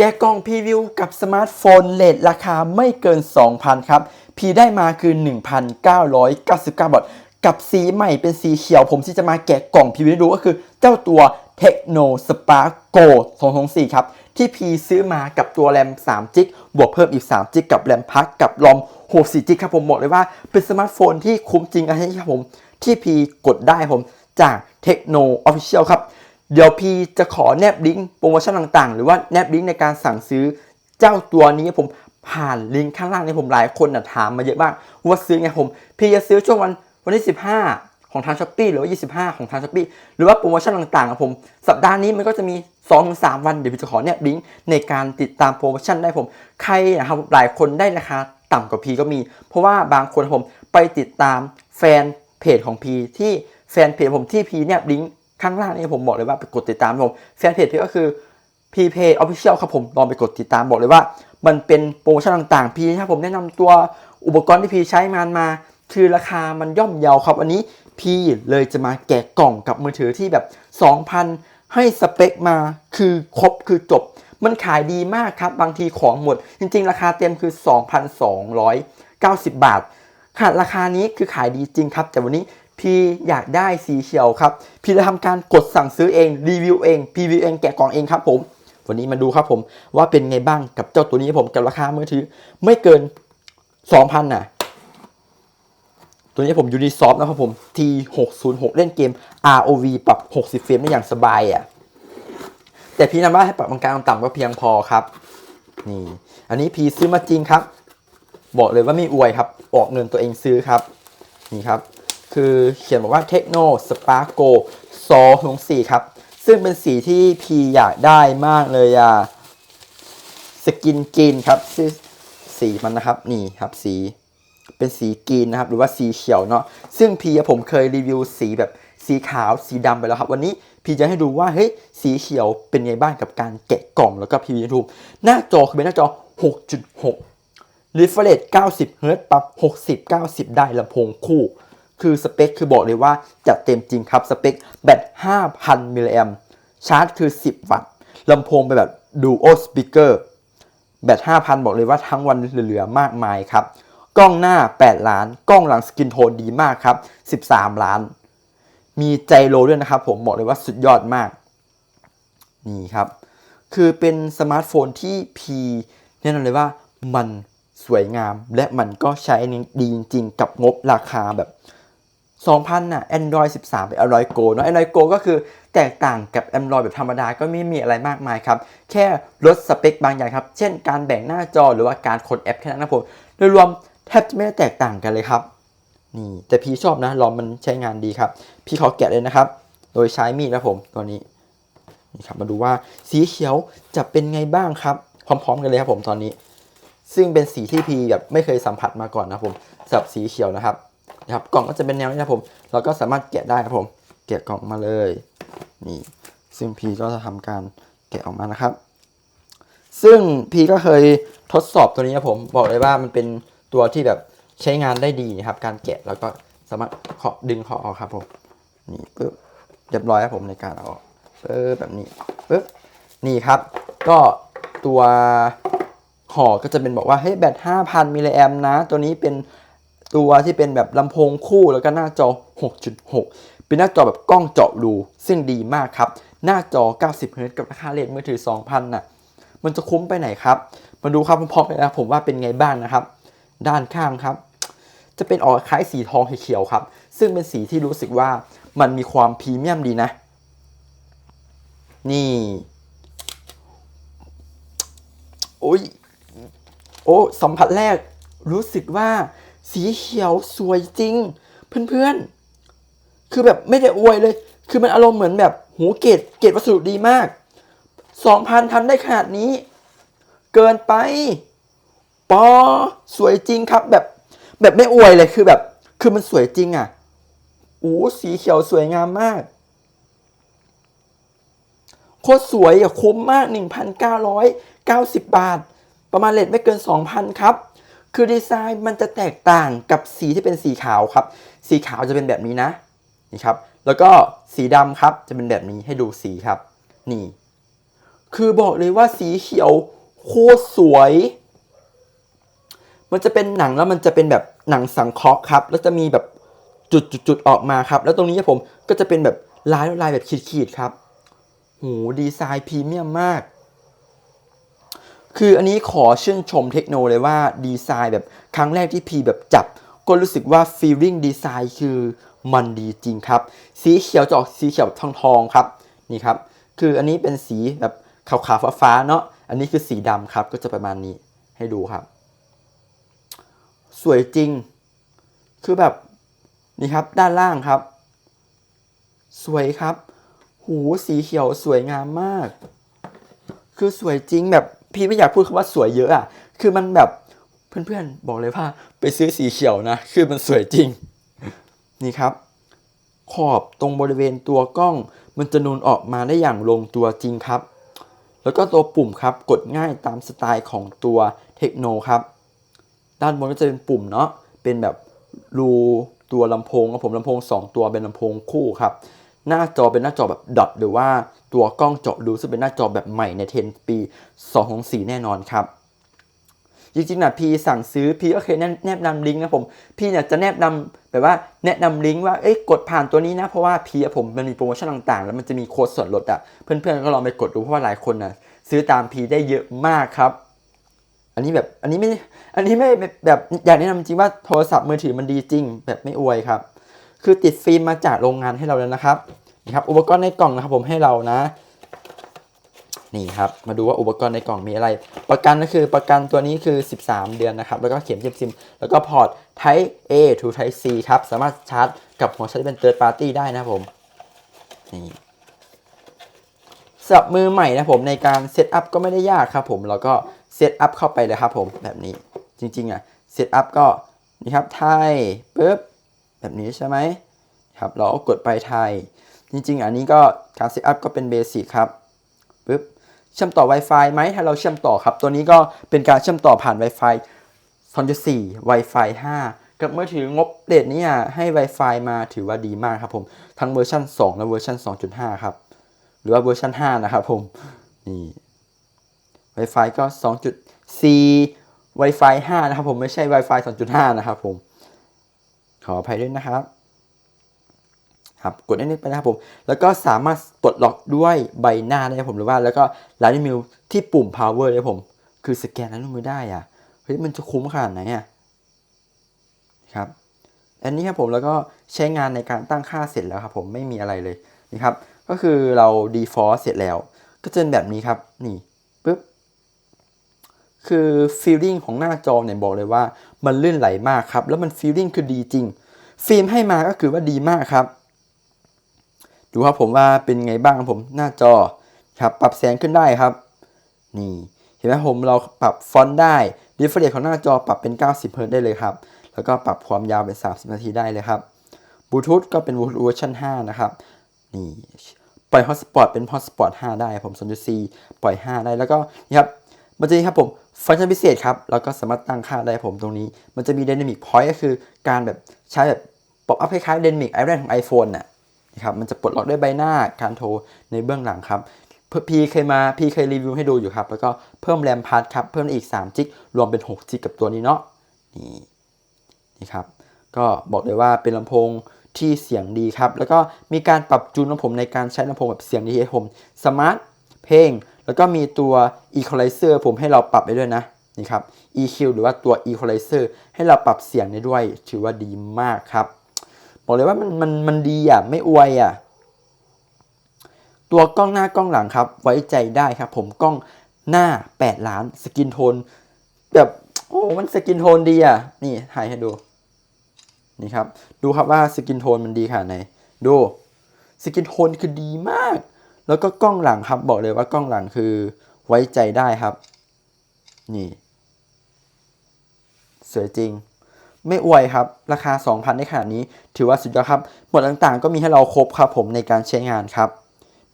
แกะกล่องพรีวิวกับสมาร์ทโฟนเลทราคาไม่เกิน 2,000 ครับ พีได้มาคือ 1,999 บาท กับสีใหม่เป็นสีเขียว ผมที่จะมาแกะกล่องพรีวิวดูก็คือเจ้าตัว Techno Spark Go 224 ครับ ที่พีซื้อมากับตัวแรม3จิกบวกเพิ่มอีก3จิกกับแรมพักกับลอม64จิกครับผมบอกเลยว่าเป็นสมาร์ทโฟนที่คุ้มจริงอันนี้ครับผมที่พีกดได้ผมจาก Techno Official ครับ เดี๋ยวพีจะขอแนบลิงก์โปรโมชั่นต่างๆ หรือว่าแนบลิงก์ในการสั่งซื้อเจ้าตัวนี้ผมผ่านลิงก์ข้างล่างในผมหลายคนนะถามมาเยอะมากว่าซื้อไงผม พีจะซื้อช่วงวันวันที่ 15 ของทางช้อปปีหรือว่า 25 ของทางช้อปปีหรือว่าโปรโมชั่นต่างๆครับผมสัปดาห์นี้มันก็จะมี 2-3 วันเดี๋ยวพีจะขอแนบลิงก์ในการติดตามโปรโมชั่นได้ผม ใครนะครับหลายคนได้ราคาต่ำกว่าพีก็มี เพราะว่าบางคนผมไปติดตามแฟนเพจของพีที่แฟนเพจผมที่พีเนี่ยลิงก์ ข้างล่างนี่ผมบอกเลยว่าไปกดติดตามผมแฟนเพจพี่ก็คือ p p a y Official ครับผมลองไปกดติดตามบอกเลยว่า มันเป็นโปรโมชั่นต่างๆ พี่ถ้าผมแนะนำตัวอุปกรณ์ที่พี่ใช้งานมา คือราคามันย่อมเยาครับอันนี้พี่เลยจะมาแกะกล่องกับมือถือที่แบบ 2,000 ให้สเปคมาคือครบคือจบ มันขายดีมากครับ บางทีของหมด จริง ๆ ราคาเต็มคือ 2,290 บาทค่ะราคานี้คือขายดีจริงครับ แต่วันนี้ พี่อยากได้สีเขียวครับ พี่จะทำการกดสั่งซื้อเองรีวิวเองพรีวิวเองแกะกล่องเองครับผมวันนี้มาดูครับผมว่าเป็นไงบ้างกับเจ้าตัวนี้ผมกับราคามือถือไม่เกิน 2,000น่ะ ตัวนี้ผมยูนิซอฟนะครับผม T606 เล่นเกม ROV ปรับ 60 เฟรมได้อย่างสบายอะ แต่พี่นำว่าให้ปรับกลางต่ำก็เพียงพอครับ นี่ อันนี้พี่ซื้อมาจริงครับ บอกเลยว่าไม่อวยครับ ออกเงินตัวเองซื้อครับ นี่ครับ คือเขียนบอกว่า Techno Spark Go 204 ครับ ซึ่งเป็นสีที่พีอยากได้มากเลยอะสกินกรีนครับสีสีมันนะครับนี่ครับสีเป็นสีกรีนนะครับ หรือว่าสีเขียวเนาะซึ่งพีผมเคยรีวิวสีแบบสีขาวสีดำไปแล้วครับ วันนี้พีจะให้ดูว่าเฮ้ยสีเขียวเป็นไงบ้างกับการแกะกล่องแล้วก็พีวีทูหน้าจอคือเป็นหน้าจอ 6.6 refresh 90 Hz ปรับ 60 90 ได้ลำโพงคู่ คือสเปคคือบอกเลยว่าจัดเต็มจริงครับ สเปคแบต 5,000 มิลลิแอมชาร์จคือ 10 วัตต์ลำโพงเป็นแบบ dual speaker แบต 5,000 บอกเลยว่าทั้งวันเหลือๆมากมายครับ กล้องหน้า 8 ล้าน กล้องหลังสกินโทนดีมากครับ 13 ล้าน มีใจโลด้วยนะครับผมบอกเลยว่าสุดยอดมาก นี่ครับ คือเป็นสมาร์ทโฟนที่พีแน่นอนเลยว่ามันสวยงามและมันก็ใช้ดีจริงๆกับงบราคาแบบ 2,000น่ะ Android 13 เป็น Android Go เนอะ Android Go ก็คือแตกต่างกับ Android แบบธรรมดาก็ไม่มีอะไรมากมายครับ แค่ลดสเปคบางอย่างครับ เช่นการแบ่งหน้าจอหรือว่าการกดแอปแค่นั้นนะผม โดยรวมแทบจะไม่ได้แตกต่างกันเลยครับ นี่แต่พี่ชอบนะลองมันใช้งานดีครับ พี่ขอแกะเลยนะครับ โดยใช้มีดนะผมตัวนี้ นี่ครับมาดูว่าสีเขียวจะเป็นไงบ้างครับ พร้อม ๆ กันเลยครับผมตอนนี้ ซึ่งเป็นสีที่พีแบบไม่เคยสัมผัสมาก่อนนะผมสับสีเขียวนะครับ นะครับกล่องก็จะเป็นแนวนี้นะผม เราก็สามารถแกะได้ครับผม แกะกล่องมาเลยนี่ซึ่งพีก็จะทำการแกะออกมานะครับ ซึ่งพีก็เคยทดสอบตัวนี้ครับผมบอกเลยว่ามันเป็นตัวที่แบบใช้งานได้ดีนะครับ การแกะแล้วก็สามารถเคาะดึงเคาะออกครับผมนี่ปึ๊บเรียบร้อยครับผมในการเอาออกปึ๊บแบบนี้ปึ๊บนี่ครับ ก็ตัวห่อก็จะเป็นบอกว่าเฮ้ยแบต5,000มิลลิแอมนะ ตัวนี้เป็น ตัวที่เป็นแบบลำโพงคู่แล้วก็หน้าจอ 6.6 เป็นหน้าจอแบบกล้องเจาะรูซึ่งดีมากครับ หน้าจอ 90 Hz กับราคาเลทมือถือ 2,000น่ะ มันจะคุ้มไปไหนครับ มาดูครับพร้อมๆกันนะผมว่าเป็นไงบ้างนะครับ ด้านข้างครับ จะเป็นออกคล้ายสีทองเขียวครับ ซึ่งเป็นสีที่รู้สึกว่ามันมีความพรีเมียมดีนะ นี่ โอ้ย โอ้สัมผัสแรกรู้สึกว่า สีเขียวสวยจริง เพื่อนๆ คือแบบไม่ได้อวยเลย คือมันอารมณ์เหมือนแบบหูเกรดเกรดวัสดุดีมาก2,000ทำได้ขนาดนี้ เกินไปปอสวยจริงครับ แบบแบบไม่อวยเลยคือแบบ คือมันสวยจริงอะโอ้สีเขียวสวยงามมากโคตรสวยอะคุ้มมาก 1,990 บาท ประมาณเลทไม่เกิน 2,000 ครับ คือดีไซน์มันจะแตกต่างกับสีที่เป็นสีขาวครับ สีขาวจะเป็นแบบนี้นะ นี่ครับ แล้วก็สีดำครับจะเป็นแบบนี้ให้ดูสีครับ นี่ คือบอกเลยว่าสีเขียวโคตรสวย มันจะเป็นหนังแล้วมันจะเป็นแบบหนังสังเคราะห์ครับ แล้วจะมีแบบจุดจุดจุดออกมาครับ แล้วตรงนี้ผมก็จะเป็นแบบลายลายแบบขีดๆครับโหดีไซน์พรีเมียมมาก คืออันนี้ขอชื่นชมเทคโนเลยว่าดีไซน์แบบครั้งแรกที่พีแบบจับ ก็รู้สึกว่าฟีลิ่งดีไซน์คือมันดีจริงครับ สีเขียวจะออกสีเขียวทองทองครับนี่ครับ คืออันนี้เป็นสีแบบขาวๆฟ้าๆเนาะอันนี้คือสีดำครับก็จะประมาณนี้ให้ดูครับ สวยจริง คือแบบนี่ครับด้านล่างครับ สวยครับ หูสีเขียวสวยงามมาก คือสวยจริงแบบ พี่ไม่อยากพูดคำว่าสวยเยอะอะ คือมันแบบเพื่อนๆบอกเลยว่าไปซื้อสีเขียวนะ คือมันสวยจริง นี่ครับ ขอบตรงบริเวณตัวกล้อง มันจะนูนออกมาได้อย่างลงตัวจริงครับ แล้วก็ตัวปุ่มครับกดง่ายตามสไตล์ของตัวเทคโนครับ ด้านบนก็จะเป็นปุ่มเนาะ เป็นแบบรูตัวลำโพงครับผมลำโพง 2 ตัวเป็นลำโพงคู่ครับ หน้าจอเป็นหน้าจอแบบดอทหรือว่า ตัวกล้องเจาะรูซึ่งเป็นหน้าจอแบบใหม่ในเทนปี 204 แน่นอนครับจริงๆนะพี่สั่งซื้อพี่ก็เคยแนแนบนำลิงก์นะผมพี่เนี่ยจะแนบนำแบบว่าแนะนำลิงก์ว่าเอ้ยกดผ่านตัวนี้นะเพราะว่าพี่ผมมันมีโปรโมชั่นต่างๆ แล้วมันจะมีโค้ดส่วนลดอะเพื่อนๆก็ลองไปกดดูเพราะว่าหลายคนน่ะซื้อตามพีได้เยอะมากครับ อันนี้แบบอันนี้ไม่อันนี้ไม่แบบอยากแนะนำจริงว่าโทรศัพท์มือถือมันดีจริง แบบไม่อวยครับ คือติดฟิล์มมาจากโรงงานให้เราแล้วนะครับ ครับอุปกรณ์ในกล่องนะครับผมให้เรานะ นี่ครับมาดูว่าอุปกรณ์ในกล่องมีอะไร ประกันก็คือประกันตัวนี้คือ 13 เดือนนะครับแล้วก็เข็มเจ็บซิม แล้วก็พอร์ต Type A to Type C ครับสามารถชาร์จกับหัวชาร์จเป็น Third Party ได้นะครับผมนี่สำหรับมือใหม่นะผมในการเซตอัพก็ไม่ได้ยากครับผมแล้วก็เซตอัพเข้าไปเลยครับผมแบบนี้จริงๆอะเซตอัพก็นี่ครับไทยปุ๊บแบบนี้ใช่ไหมครับเราก็กดไปไทย จริงๆ อันนี้ก็การเซตอัพก็เป็นเบสิกครับปุ๊บเชื่อมต่อ Wi-Fi ไหมถ้าเราเชื่อมต่อครับ ตัวนี้ก็เป็นการเชื่อมต่อผ่าน Wi-Fi 2.4 Wi-Fi 5 กับมือถืองบเรทนี้อะให้ Wi-Fi มาถือว่าดีมากครับผม ทั้งเวอร์ชัน2 และเวอร์ชัน2.5 ครับ หรือว่าเวอร์ชัน5 นะครับผม นี่ Wi-Fi ก็ 2.4 Wi-Fi 5 นะครับผม ไม่ใช่ Wi-Fi 2.5 นะครับผม ขออภัยด้วยนะครับ ครับกดได้นิดไปนะครับผม แล้วก็สามารถปลดล็อกด้วยใบหน้าได้ผมหรือว่าแล้วก็ลายนิ้วมือที่ปุ่ม power เลยครับผม คือสแกนลายนิ้วมือได้อะเฮ้ยมันจะคุ้มขนาดไหนอะครับอันนี้ครับผมแล้วก็ใช้งานในการตั้งค่าเสร็จแล้วครับผมไม่มีอะไรเลยนี่ครับ ก็คือเรา default เสร็จแล้ว ก็จะเป็นแบบนี้ครับนี่ปึ๊บคือ feeling ของหน้าจอเนี่ยบอกเลยว่า มันลื่นไหลมากครับแล้วมัน feeling คือดีจริง ฟิล์มให้มาก็คือว่าดีมากครับ ดูครับผมว่าเป็นไงบ้างครับผมหน้าจอครับปรับแสงขึ้นได้ครับ นี่เห็นไหมผมเราปรับฟอนต์ได้ refresh ของหน้าจอปรับเป็น 90 Hz ได้เลยครับ แล้วก็ปรับความยาวเป็น 30 นาทีได้เลยครับบลูทูธก็เป็นบลูทูธเวอร์ชัน5นะครับ นี่ปล่อย hotspot เป็น hotspot 5ได้ผม2.4ปล่อย 5 ได้แล้วก็นี่ครับมันจะมีครับผมฟังก์ชันพิเศษครับแล้วก็สามารถตั้งค่าได้ผมตรงนี้ มันจะมี Dynamic Point ก็คือการแบบใช้แบบป๊อปอัพคล้ายๆ Dynamic Island ของ iPhone น่ะ ครับมันจะปลดล็อกด้วยใบหน้าการโทรในเบื้องหลังครับพื่อพีเคยมาพีเคยรีวิวให้ดูอยู่ครับ แล้วก็เพิ่มแรมพาร์ทครับ เพิ่มอีก3จิกรวมเป็น6จิกกับตัวนี้เนาะนี่นี่ครับ ก็บอกเลยว่าเป็นลำโพงที่เสียงดีครับ แล้วก็มีการปรับจูนของผมในการใช้ลำโพงแบบเสียงดีให้ผมสมาร์ทเพลง แล้วก็มีตัว equalizer ผมให้เราปรับไปด้วยนะนี่ครับ EQ หรือว่าตัว equalizer ให้เราปรับเสียงได้ด้วย ถือว่าดีมากครับ บอกเลยว่ามันมันมันดีอะไม่อวยอะตัวกล้องหน้ากล้องหลังครับ ไว้ใจได้ครับ ผมกล้องหน้า 8 ล้านสกินโทน แบบโอ้มันสกินโทนดีอะ นี่ถ่ายให้ดู นี่ครับ ดูครับว่าสกินโทนมันดีขนาดไหนดูสกินโทนคือดีมาก แล้วก็กล้องหลังครับ บอกเลยว่ากล้องหลังคือไว้ใจได้ครับ นี่ สวยจริง ไม่อวยครับ ราคา 2,000 ในขนาดนี้ ถือว่าสุดยอดครับหมดต่างๆ ก็มีให้เราครบครับผมในการใช้งานครับ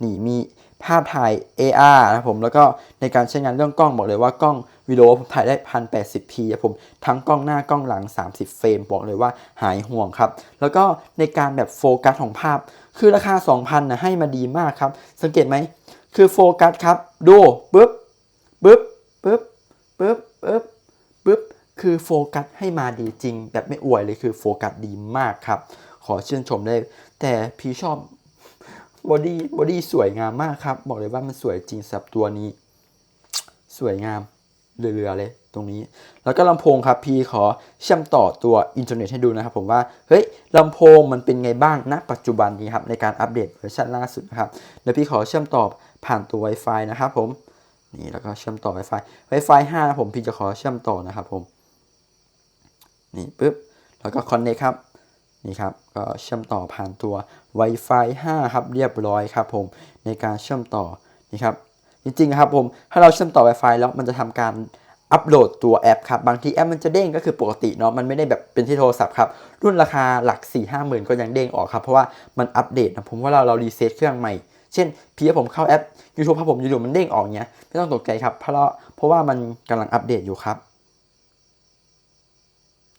นี่มีภาพถ่าย AR นะผมแล้วก็ในการใช้งานเรื่องกล้องบอกเลยว่ากล้องวิดีโอผมถ่ายได้ 1080p ครับผมทั้งกล้องหน้ากล้องหลัง 30 เฟรมบอกเลยว่าหายห่วงครับ แล้วก็ในการแบบโฟกัสของภาพ คือราคา 2,000นะให้มาดีมากครับ สังเกตไหม คือโฟกัสครับ ดูปึ๊บปึ๊บปึ๊บปึ๊บปึ๊บ คือโฟกัสให้มาดีจริง แบบไม่อวยเลยคือโฟกัสดีมากครับ ขอชื่นชมได้แต่พี่ชอบบอดี้บอดี้สวยงามมากครับ บอกเลยว่ามันสวยจริงสำหรับตัวนี้ สวยงามเรือๆเลยตรงนี้ แล้วก็ลำโพงครับพี่ขอเชื่อมต่อตัวอินเทอร์เน็ตให้ดูนะครับ ผมว่าเฮ้ยลำโพงมันเป็นไงบ้างณปัจจุบันนี้ครับในการอัปเดตเวอร์ชันล่าสุดนะครับเดี๋ยวพี่ขอเชื่อมต่อผ่านตัว Wi-Fi นะครับผมนี่แล้วก็เชื่อมต่อ Wi-Fi Wi-Fi 5 ผมพี่จะขอเชื่อมต่อนะครับผม นี่ปุ๊บแล้วก็ Connect ครับนี่ครับก็เชื่อมต่อผ่านตัว Wi-Fi 5 ครับเรียบร้อยครับผมในการเชื่อมต่อนี่ครับจริงๆครับผมถ้าเราเชื่อมต่อ Wi-Fi แล้วมันจะทำการอัปโหลดตัวแอปครับบางทีแอปมันจะเด้งก็คือปกติเนาะมันไม่ได้แบบเป็นที่โทรศัพท์ครับรุ่นราคาหลัก 4 5หมื่นก็ยังเด้งออกครับเพราะว่ามันอัปเดตนะผมว่าเราเรารีเซ็ตเครื่องใหม่ เช่นพี่ผมเข้าแอป YouTube ครับผมอยู่ๆมันเด้งออกเนี้ยไม่ต้องตกใจครับเพราะเพราะว่ามันกำลังอัปเดตอยู่ครับ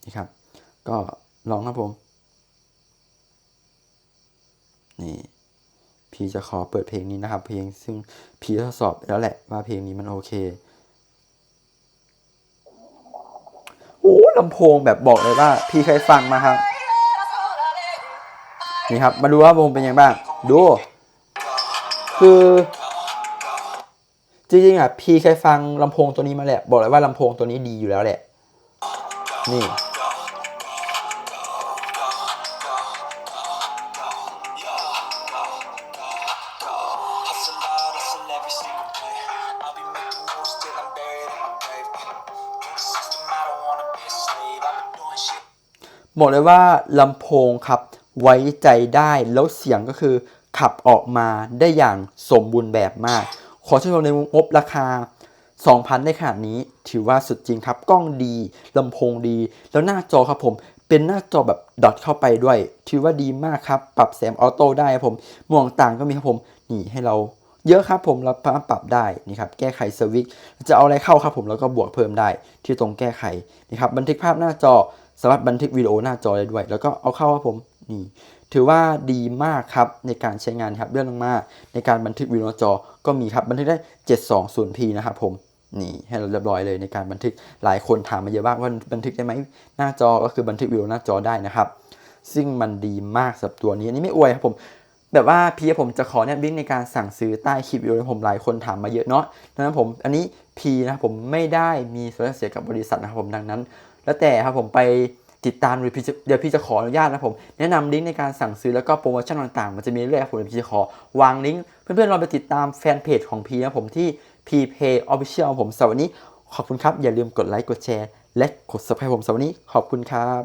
นี่ครับ ก็ลองครับผม นี่พี่จะขอเปิดเพลงนี้นะครับ เพลงซึ่งพี่ทดสอบแล้วแหละว่าเพลงนี้มันโอเคโอ้ลำโพงแบบบอกเลยว่า พี่เคยฟังมาครับ นี่ครับ มาดูว่าลำโพงเป็นยังไงบ้าง ดู คือ จริงๆอะพี่เคยฟังลำโพงตัวนี้มาแหละ บอกเลยว่าลำโพงตัวนี้ดีอยู่แล้วแหละ นี่ บอกเลยว่าลำโพงครับไว้ใจได้แล้วเสียงก็คือขับออกมาได้อย่างสมบูรณ์แบบมาก ขอชื่นชมในงบราคา 2,000ได้ขนาดนี้ ถือว่าสุดจริงครับ กล้องดีลำโพงดี แล้วหน้าจอครับผม เป็นหน้าจอแบบดอทเข้าไปด้วย ถือว่าดีมากครับ ปรับแสงออโต้ได้ครับผมมองต่างก็มีครับผมนี่ให้เราเยอะครับผมเราปรับได้นี่ครับแก้ไขสวิตจะเอาอะไรเข้าครับผมแล้วก็บวกเพิ่มได้ที่ตรงแก้ไขนี่ครับบันทึกภาพหน้าจอ สามารถบันทึกวิดีโอหน้าจอได้ด้วย แล้วก็เอาเข้าครับผมนี่ถือว่าดีมากครับในการใช้งานครับเรื่องมากในการบันทึกวิดีโอจอก็มีครับบันทึกได้ 720p นะครับผมนี่ให้เราเรียบร้อยเลยในการบันทึกหลายคนถามมาเยอะมากว่าบันทึกได้ไหมหน้าจอก็คือบันทึกวิดีโอหน้าจอได้นะครับ ซึ่งมันดีมากสำหรับตัวนี้อันนี้ไม่อวยครับผมแบบว่าพี่ผมจะขอเนี่ยบิงก์ในการสั่งซื้อใต้คลิปวิดีโอผมหลายคนถามมาเยอะเนาะดังนั้นผมอันนี้พีนะครับผมไม่ได้มีส่วนเสียกับบริษัทนะครับผมดังนั้น แล้วแต่ครับผมไปติดตามหรือพี่จะเดี๋ยวพี่จะขออนุญาตนะผมแนะนำลิงก์ในการสั่งซื้อแล้วก็โปรโมชั่นต่างๆ มันจะมีเรื่อยๆผมเดี๋ยวพี่จะขอวางลิงก์เพื่อนๆลองไปติดตามแฟนเพจของพีนะผมที่ p p a y Official ผมสำหรับวันนี้ขอบคุณครับ อย่าลืมกดไลค์กดแชร์ และกด subscribe ผมสำหรับวันนี้ขอบคุณครับ